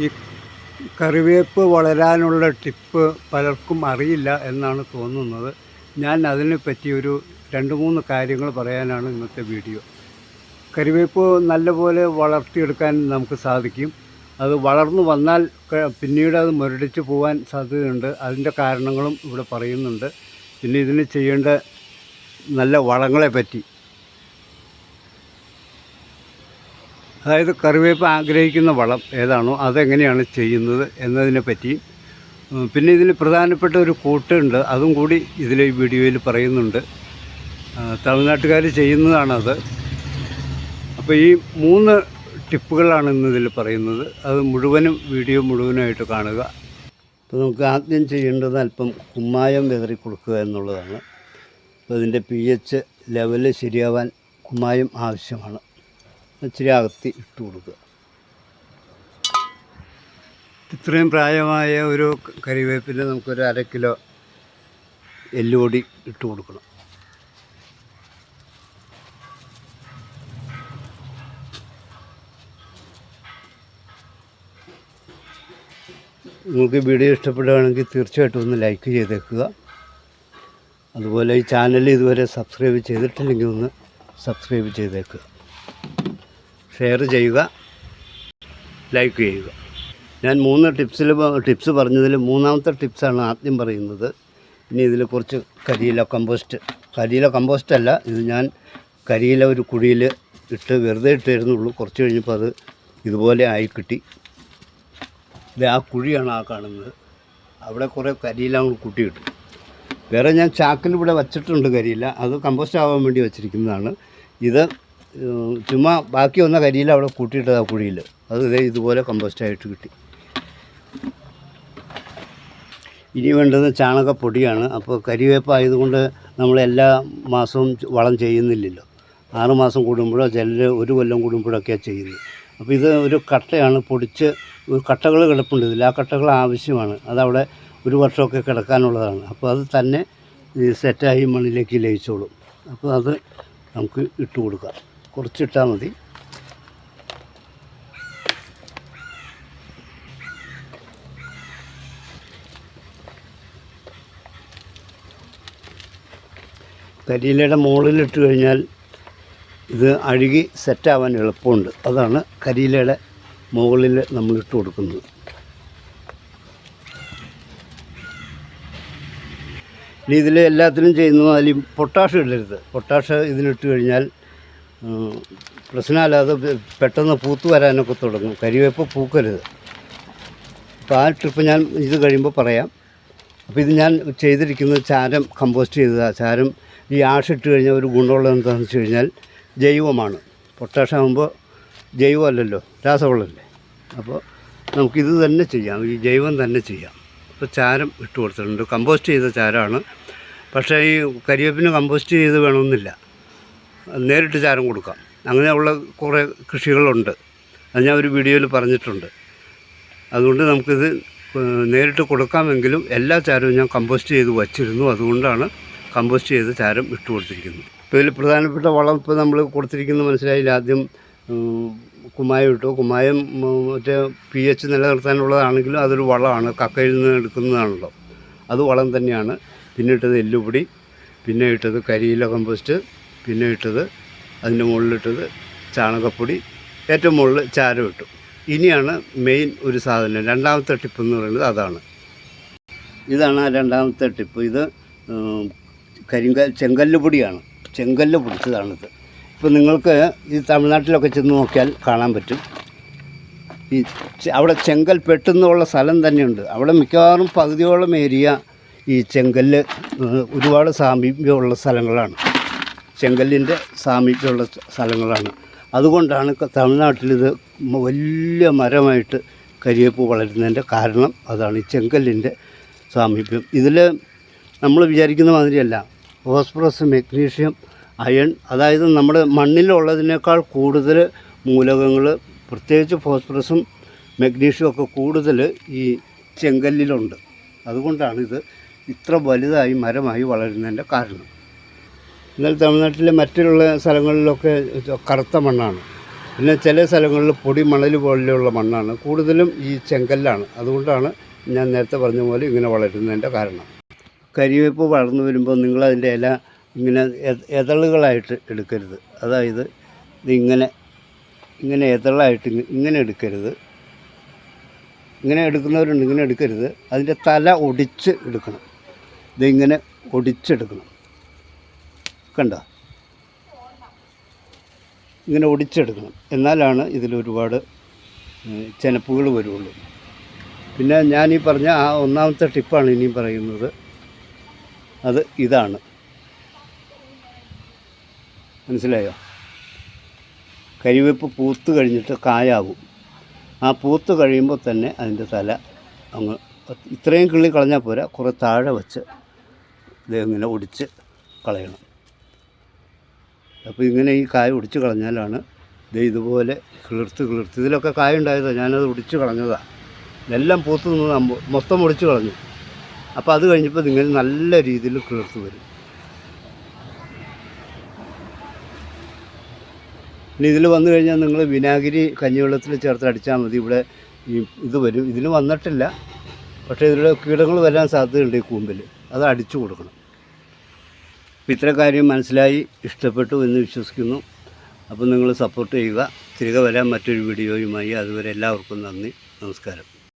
ഈ കറിവേപ്പ് വളരാനുള്ള ടിപ്പ് പലർക്കും അറിയില്ല എന്നാണ് തോന്നുന്നത്. ഞാൻ അതിനെ പറ്റി ഒരു രണ്ട് മൂന്ന് കാര്യങ്ങൾ പറയാനാണ് ഇന്നത്തെ വീഡിയോ. കറിവേപ്പ് നല്ലപോലെ വളർത്തിയെടുക്കാൻ നമുക്ക് സാധിക്കും. അത് വളർന്നു വന്നാൽ പിന്നീട് അത് മുരടിച്ച് പോകാൻ സാധ്യതയുണ്ട്. അതിന്റെ കാരണങ്ങളും ഇവിടെ പറയുന്നുണ്ട്. പിന്നെ ഇതിന് ചെയ്യേണ്ട നല്ല വളങ്ങളെ പറ്റി. അതായത് കറിവേപ്പ് ആഗ്രഹിക്കുന്ന വളം ഏതാണോ അതെങ്ങനെയാണ് ചെയ്യുന്നത് എന്നതിനെ പറ്റി പിന്നെ ഇതിൽ പ്രധാനപ്പെട്ട ഒരു കൂട്ടുണ്ട് അതും കൂടി ഇതിലെ ഈ വീഡിയോയിൽ പറയുന്നുണ്ട്. തമിഴ്നാട്ടുകാർ ചെയ്യുന്നതാണത്. അപ്പോൾ ഈ മൂന്ന് ടിപ്പുകളാണ് ഇന്ന് ഇതിൽ പറയുന്നത്. അത് മുഴുവനും വീഡിയോ മുഴുവനായിട്ട് കാണുക. അപ്പോൾ നമുക്ക് ആദ്യം ചെയ്യേണ്ടത് അല്പം കുമ്മായം വിതറി കൊടുക്കുക എന്നുള്ളതാണ്. അപ്പോൾ ഇതിന്റെ പി എച്ച് ലെവൽ ശരിയാവാൻ കുമ്മായം ആവശ്യമാണ്. ഇച്ചിരി അകത്തി ഇട്ട് കൊടുക്കുക. ഇത്രയും പ്രായമായ ഒരു കരിവേപ്പിന് നമുക്കൊരു അര കിലോ എല്ലുപൊടി ഇട്ട് കൊടുക്കണം. നിങ്ങൾക്ക് വീഡിയോ ഇഷ്ടപ്പെടുകയാണെങ്കിൽ തീർച്ചയായിട്ടും ഒന്ന് ലൈക്ക് ചെയ്തേക്കുക. അതുപോലെ ഈ ചാനൽ ഇതുവരെ സബ്സ്ക്രൈബ് ചെയ്തിട്ടില്ലെങ്കിൽ ഒന്ന് സബ്സ്ക്രൈബ് ചെയ്തേക്കുക. ഷെയർ ചെയ്യുക ലൈക്ക് ചെയ്യുക. ഞാൻ മൂന്ന് ടിപ്സിൽ ടിപ്സ് പറഞ്ഞതിൽ മൂന്നാമത്തെ ടിപ്സാണ് ആദ്യം പറയുന്നത്. ഇനി ഇതിൽ കുറച്ച് കരിയില കമ്പോസ്റ്റ്. കരിയില കമ്പോസ്റ്റ് അല്ല ഇത് ഞാൻ കരിയില ഒരു കുഴിയിൽ ഇട്ട് വെറുതെ ഇട്ടിരുന്നുള്ളൂ. കുറച്ച് കഴിഞ്ഞപ്പോൾ അത് ഇതുപോലെ ആയി കിട്ടി. ഇത് ആ കുഴിയാണ് ആ കാണുന്നത്. അവിടെ കുറേ കരിയില അങ്ങ് കൂട്ടിയിട്ടു. വേറെ ഞാൻ ചാക്കിൽ ഇവിടെ വച്ചിട്ടുണ്ട് കരിയില. അത് കമ്പോസ്റ്റ് ആവാൻ വേണ്ടി വച്ചിരിക്കുന്നതാണ്. ഇത് ചുമ്മാ ബാക്കി വന്ന കരിയിൽ അവിടെ കൂട്ടിയിട്ടത് ആ കുഴിയിൽ അത് ഇതേ ഇതുപോലെ കമ്പോസ്റ്റായിട്ട് കിട്ടി. ഇനി വേണ്ടത് ചാണകപ്പൊടിയാണ്. അപ്പോൾ കരിവേപ്പ് ആയതുകൊണ്ട് നമ്മൾ എല്ലാ മാസവും വളം ചെയ്യുന്നില്ലല്ലോ. ആറ് മാസം കൂടുമ്പോഴോ ചിലർ ഒരു കൊല്ലം കൂടുമ്പോഴൊക്കെയാണ് ചെയ്യുന്നത്. അപ്പോൾ ഇത് ഒരു കട്ടയാണ് പൊടിച്ച് ഒരു കട്ടകൾ കിടപ്പുണ്ട് ഇതിൽ ആ കട്ടകൾ ആവശ്യമാണ്. അതവിടെ ഒരു വർഷമൊക്കെ കിടക്കാനുള്ളതാണ്. അപ്പോൾ അത് തന്നെ സെറ്റായി മണ്ണിലേക്ക് ലയിച്ചോളും. അപ്പോൾ അത് നമുക്ക് ഇട്ട് കൊടുക്കാം. കുറച്ചിട്ടാൽ മതി. കരിയിലയുടെ മുകളിലിട്ട് കഴിഞ്ഞാൽ ഇത് അഴുകി സെറ്റാവാൻ എളുപ്പമുണ്ട്. അതാണ് കരിയിലയുടെ മുകളിൽ നമ്മൾ ഇട്ട് കൊടുക്കുന്നത്. ഇനി ഇതിൽ എല്ലാത്തിനും ചെയ്യുന്നത് അതിൽ പൊട്ടാഷ് ഇടരുത്. പൊട്ടാഷ് ഇതിലിട്ട് കഴിഞ്ഞാൽ പ്രശ്നമല്ലാതെ പെട്ടെന്ന് പൂത്ത് വരാനൊക്കെ തുടങ്ങും. കരിവേപ്പ് പൂക്കരുത്. അപ്പോൾ ആ ട്രിപ്പ് ഞാൻ ഇത് കഴിയുമ്പോൾ പറയാം. അപ്പോൾ ഇത് ഞാൻ ചെയ്തിരിക്കുന്നത് ചാരം കമ്പോസ്റ്റ് ചെയ്തതാണ് ചാരം ഈ ആഷ് ഇട്ട് കഴിഞ്ഞാൽ ഒരു ഗുണമുള്ളത് എന്താണെന്ന് വെച്ച് കഴിഞ്ഞാൽ ജൈവമാണ്. പൊട്ടാഷ് ആകുമ്പോൾ ജൈവമല്ലല്ലോ രാസവളമല്ലേ അപ്പോൾ നമുക്കിത് തന്നെ ചെയ്യാം. ഈ ജൈവം തന്നെ ചെയ്യാം. അപ്പോൾ ചാരം ഇട്ട് കൊടുത്തിട്ടുണ്ട്. കമ്പോസ്റ്റ് ചെയ്ത ചാരമാണ് പക്ഷേ ഈ കരിവേപ്പിന് കമ്പോസ്റ്റ് ചെയ്ത് വേണമെന്നില്ല. നേരിട്ട് ചാരം കൊടുക്കാം. അങ്ങനെയുള്ള കുറേ കൃഷികളുണ്ട്. അത് ഞാൻ ഒരു വീഡിയോയിൽ പറഞ്ഞിട്ടുണ്ട്. അതുകൊണ്ട് നമുക്കിത് നേരിട്ട് കൊടുക്കാമെങ്കിലും എല്ലാ ചാരവും ഞാൻ കമ്പോസ്റ്റ് ചെയ്ത് വച്ചിരുന്നു. അതുകൊണ്ടാണ് കമ്പോസ്റ്റ് ചെയ്ത് ചാരം ഇട്ട് കൊടുത്തിരിക്കുന്നത്. ഇപ്പോൾ ഇതിൽ പ്രധാനപ്പെട്ട വളം ഇപ്പോൾ നമ്മൾ കൊടുത്തിരിക്കുന്നത് മനസ്സിലായില്ല? ആദ്യം കുമ്മായം ഇട്ടു. കുമ്മായം മറ്റേ പി എച്ച് നിലനിർത്താനുള്ളതാണെങ്കിലും അതൊരു വളമാണ്. കക്കയിൽ നിന്ന് എടുക്കുന്നതാണല്ലോ. അത് വളം തന്നെയാണ്. പിന്നെ ഇട്ടത് എല്ലുപൊടി. പിന്നെ ഇട്ടത് കരിയില കമ്പോസ്റ്റ്. പിന്നെ ഇട്ടത് അതിന്റെ മുകളിലിട്ടത് ചാണകപ്പൊടി ഏറ്റവും മുകളിൽ ചാരം ഇട്ടു. ഇനിയാണ് മെയിൻ ഒരു സാധനം രണ്ടാമത്തെ ടിപ്പ് എന്ന് പറയുന്നത് അതാണ്. ഇതാണ് രണ്ടാമത്തെ ടിപ്പ്. ഇത് ഉം, കരിങ്ക ചെങ്കല്ല് പൊടിയാണ്. ചെങ്കല്ല് പൊടിച്ചതാണിത്. ഇപ്പോൾ നിങ്ങൾക്ക് ഈ തമിഴ്നാട്ടിലൊക്കെ ചെന്ന് നോക്കിയാൽ കാണാൻ പറ്റും. ഈ അവിടെ ചെങ്കൽ പെട്ടെന്നുള്ള സ്ഥലം തന്നെയുണ്ട്. അവിടെ മിക്കവാറും പകുതിയോളം ഏരിയ ഈ ചെങ്കല്ല് ഒരുപാട് സാമീപ്യമുള്ള സ്ഥലങ്ങളാണ്. ചെങ്കല്ലിന്റെ സാമീപ്യമുള്ള സ്ഥ- സ്ഥലങ്ങളാണ്. അതുകൊണ്ടാണ് തമിഴ്നാട്ടിലിത് വലിയ മരമായിട്ട് കരിയേപ്പ് വളരുന്നതിന്റെ കാരണം അതാണ് ഈ ചെങ്കല്ലിന്റെ സാമീപ്യം. ഇതിൽ നമ്മൾ വിചാരിക്കുന്ന മാതിരിയല്ല. ഫോസ്ഫറസ് മെഗ്നീഷ്യം അയൺ അതായത് നമ്മുടെ മണ്ണിലുള്ളതിനേക്കാൾ കൂടുതൽ മൂലകങ്ങൾ പ്രത്യേകിച്ച് ഫോസ്ഫറസും മെഗ്നീഷ്യം ഒക്കെ കൂടുതൽ ഈ ചെങ്കല്ലിലുണ്ട്. അതുകൊണ്ടാണ് ഇത് ഇത്ര വലുതായി മരമായി വളരുന്നതിന്റെ കാരണം. എന്നാൽ തമിഴ്നാട്ടിലെ മറ്റുള്ള സ്ഥലങ്ങളിലൊക്കെ കറുത്ത മണ്ണാണ്. പിന്നെ ചില സ്ഥലങ്ങളിൽ പൊടി മണൽ പോലെയുള്ള മണ്ണാണ്. കൂടുതലും ഈ ചെങ്കല്ലാണ്. അതുകൊണ്ടാണ് ഞാൻ നേരത്തെ പറഞ്ഞ പോലെ ഇങ്ങനെ വളരുന്നതിന്റെ കാരണം. കരിവേപ്പ് വളർന്നു വരുമ്പോൾ നിങ്ങളതിന്റെ ഇല ഇങ്ങനെ എതളുകളായിട്ട് എടുക്കരുത്. അതായത് ഇതിങ്ങനെ ഇങ്ങനെ എതളായിട്ട് ഇങ്ങ- ഇങ്ങനെ എടുക്കരുത്. ഇങ്ങനെ എടുക്കുന്നവരുണ്ട് ഇങ്ങനെ എടുക്കരുത്. അതിന്റെ തല ഒടിച്ച് എടുക്കണം. ഇതിങ്ങനെ ഒടിച്ചെടുക്കണം. കണ്ടോ ഇങ്ങനെ ഒടിച്ചെടുക്കണം. എന്നാലാണ് ഇതിലൊരുപാട് ചെനപ്പുകൾ വരുള്ളൂ. പിന്നെ ഞാൻ ഈ പറഞ്ഞ ആ ഒന്നാമത്തെ ടിപ്പാണ് ഇനിയും പറയുന്നത്. അത് ഇതാണ്. മനസ്സിലായോ? കരിവേപ്പ് പൂത്ത് കഴിഞ്ഞിട്ട് കായാവും. ആ പൂത്ത് കഴിയുമ്പോൾ തന്നെ അതിന്റെ തല അങ്ങ് ഇത്രയും കിള്ളി കളഞ്ഞാൽ പോരാ. കുറേ താഴെ വച്ച് ഇത് ഇങ്ങനെ ഒടിച്ച് കളയണം. അപ്പോൾ ഇങ്ങനെ ഈ കായ ഒടിച്ച് കളഞ്ഞാലാണ് ഇത് ഇതുപോലെ കിളിർത്ത് കിളിർത്ത്. ഇതിലൊക്കെ കായ ഉണ്ടായതാണ് ഞാനത് ഒടിച്ച് കളഞ്ഞതാണ് ഇതെല്ലാം പൂത്ത് നിന്ന് മൊത്തം ഒടിച്ച് കളഞ്ഞു. അപ്പോൾ അത് കഴിഞ്ഞപ്പോൾ നിങ്ങൾ നല്ല രീതിയിൽ കിളിർത്ത് വരും. ഇനി ഇതിൽ വന്നു കഴിഞ്ഞാൽ നിങ്ങൾ വിനാഗിരി കഞ്ഞിവെള്ളത്തിൽ ചേർത്ത് അടിച്ചാൽ മതി. ഇവിടെ ഈ ഇത് വരും. ഇതിന് വന്നിട്ടില്ല. പക്ഷേ ഇതിലൂടെ കീടങ്ങൾ വരാൻ സാധ്യതയുണ്ട് ഈ കൂമ്പിൽ. അത് അടിച്ചു കൊടുക്കണം. അപ്പോൾ ഇത്ര കാര്യം മനസ്സിലായി ഇഷ്ടപ്പെട്ടു എന്ന് വിശ്വസിക്കുന്നു. അപ്പോൾ നിങ്ങൾ സപ്പോർട്ട് ചെയ്യുക. തിരികെ വരാൻ മറ്റൊരു വീഡിയോയുമായി അതുവരെ എല്ലാവർക്കും നന്ദി. നമസ്കാരം.